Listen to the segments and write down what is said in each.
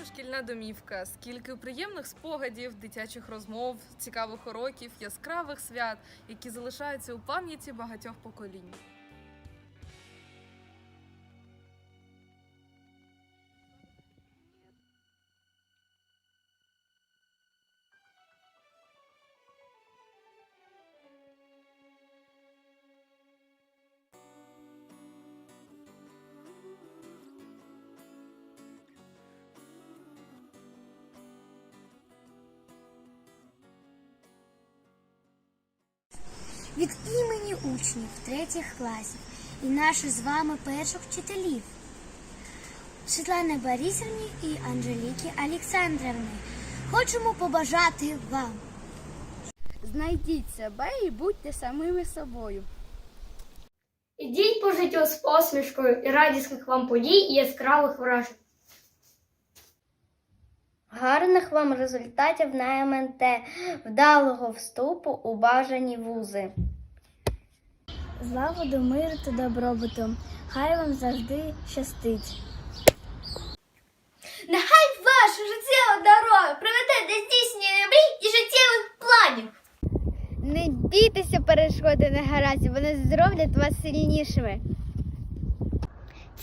наша шкільна домівка. Скільки приємних спогадів, дитячих розмов, цікавих уроків, яскравих свят, які залишаються у пам'яті багатьох поколінь. Від імені учнів третіх класів і наших з вами перших вчителів Світлани Борисівні і Анжеліки Олександрівни. Хочемо побажати вам. Знайдіть себе і будьте самими собою. Ідіть по життю з посмішкою і радісних вам подій і яскравих вражень. Гарних вам результатів на МНТ, вдалого вступу у бажані вузи. Злагоду, миру та добробуту. Хай вам завжди щастить. Нехай ваша життєва дорога приведе до здійснення мрій і життєвих планів. Не бійтеся перешкоди негараздів, вони зроблять вас сильнішими.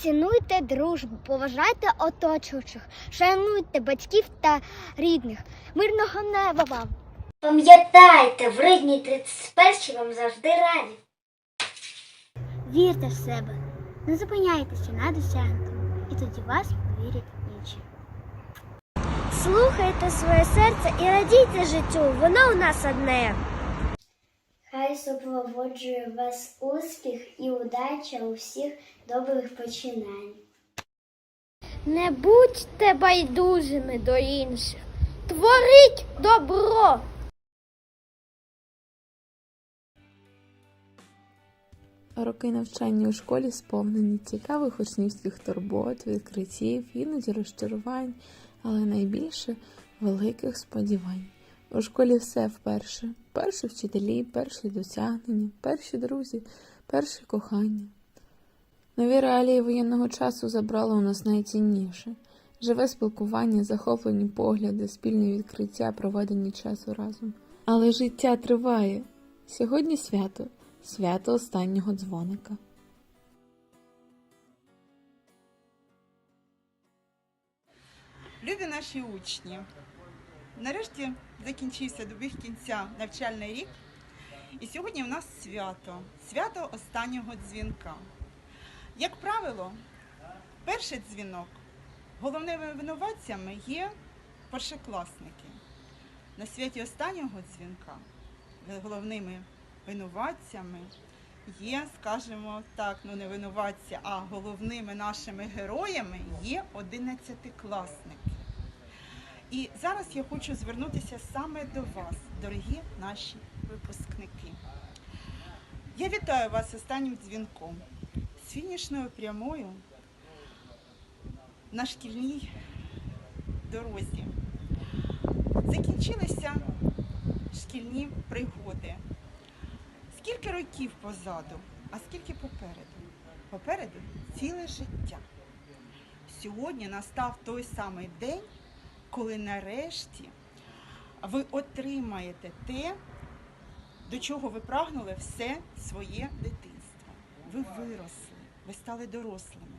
Цінуйте дружбу, поважайте оточуючих, шануйте батьків та рідних. Мирного неба вам! Пам'ятайте, в рідній 31 вам завжди раді. Вірте в себе, не зупиняйтеся на досягнутому, і тоді вас повірять інші. Слухайте своє серце і радійте життю, воно у нас одне. Хай супроводжує вас успіх і удача у всіх добрих починань. Не будьте байдужими до інших. Творіть добро. Роки навчання у школі сповнені цікавих учнівських турбот, відкриттів, іноді розчарувань, але найбільше великих сподівань. У школі все вперше: перші вчителі, перші досягнення, перші друзі, перші кохання. Нові реалії воєнного часу забрали у нас найцінніше живе спілкування, захоплені погляди, спільні відкриття, проведені часу разом. Але життя триває. Сьогодні свято, свято останнього дзвоника. Любі наші учні, нарешті закінчився добіг кінця навчальний рік, і сьогодні в нас свято свято останнього дзвінка. Як правило, перший дзвінок головними винуватцями є першокласники. На святі останнього дзвінка головними винуватцями є, скажімо так, ну не винуватці, а головними нашими героями є одинадцятикласники. І зараз я хочу звернутися саме до вас, дорогі наші випускники. Я вітаю вас останнім дзвінком з фінішною прямою на шкільній дорозі. Закінчилися шкільні пригоди. Скільки років позаду, а скільки попереду? Попереду ціле життя. Сьогодні настав той самий день, коли нарешті ви отримаєте те, до чого ви прагнули все своє дитинство. Ви виросли, ви стали дорослими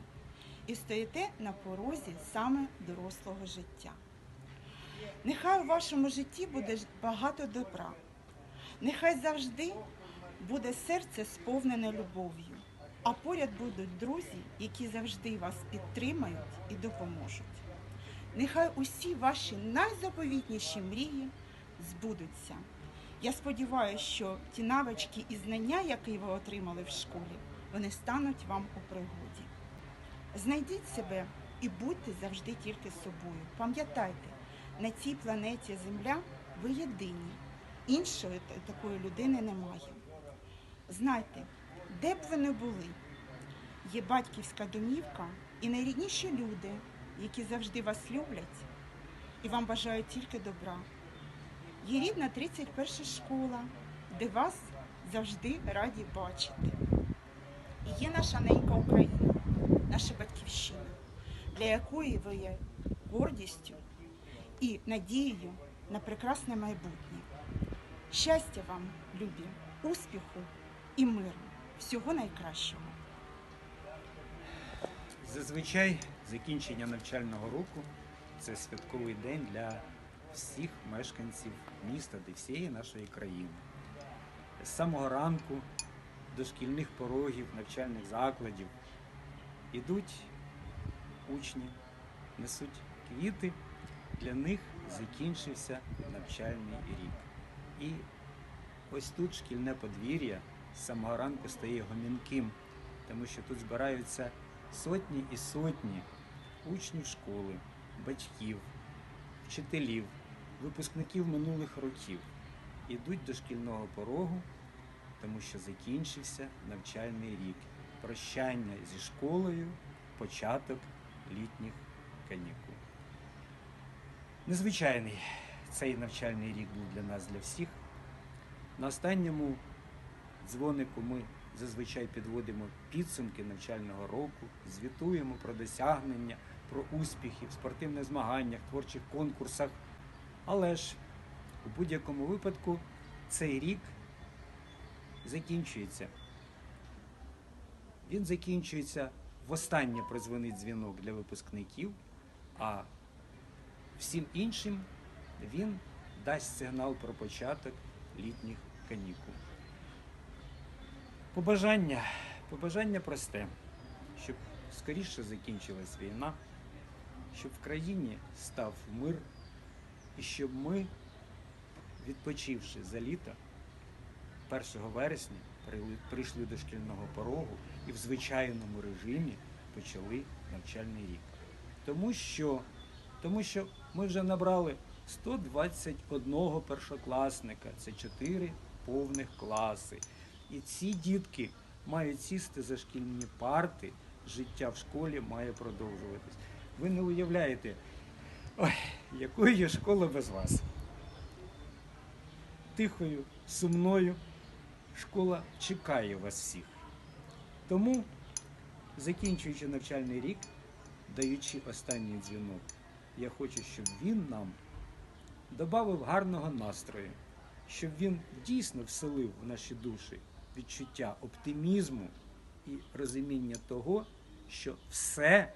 і стоїте на порозі саме дорослого життя. Нехай у вашому житті буде багато добра. Нехай завжди буде серце сповнене любов'ю, а поряд будуть друзі, які завжди вас підтримають і допоможуть. Нехай усі ваші найзаповітніші мрії збудуться. Я сподіваюся, що ті навички і знання, які ви отримали в школі, вони стануть вам у пригоді. Знайдіть себе і будьте завжди тільки собою. Пам'ятайте, на цій планеті Земля ви єдині. Іншої такої людини немає. Знайте, де б ви не були, є батьківська домівка і найрідніші люди, які завжди вас люблять і вам бажають тільки добра. Є рідна 31 школа, де вас завжди раді бачити. І є наша ненька Україна, наша батьківщина, для якої ви є гордістю і надією на прекрасне майбутнє. Щастя вам, любі, успіху і миру. Всього найкращого. Зазвичай закінчення навчального року це святковий день для всіх мешканців міста та всієї нашої країни. З самого ранку до шкільних порогів, навчальних закладів ідуть учні, несуть квіти. Для них закінчився навчальний рік. І ось тут шкільне подвір'я з самого ранку стає гомінким, тому що тут збираються сотні і сотні учнів школи, батьків, вчителів, випускників минулих років ідуть до шкільного порогу, тому що закінчився навчальний рік. Прощання зі школою, початок літніх канікул. Незвичайний цей навчальний рік був для нас, для всіх. На останньому дзвонику ми зазвичай підводимо підсумки навчального року, звітуємо про досягнення, про успіхи в спортивних змаганнях, творчих конкурсах. Але ж у будь-якому випадку цей рік закінчується. Він закінчується востаннє прозвонить дзвінок для випускників, а всім іншим він дасть сигнал про початок літніх канікул. Побажання, побажання просте, щоб скоріше закінчилась війна, щоб в країні став мир, і щоб ми, відпочивши за літо, 1 вересня прийшли до шкільного порогу і в звичайному режимі почали навчальний рік. Тому що, тому що ми вже набрали 121 першокласника, це 4 повних класи. І ці дітки мають сісти за шкільні парти, життя в школі має продовжуватись. Ви не уявляєте, ой, якою є школа без вас. Тихою, сумною школа чекає вас всіх. Тому, закінчуючи навчальний рік, даючи останній дзвінок, я хочу, щоб він нам додав гарного настрою, щоб він дійсно вселив в наші душі відчуття оптимізму і розуміння того, що все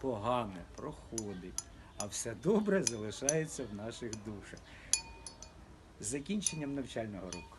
погане проходить, а все добре залишається в наших душах. З закінченням навчального року.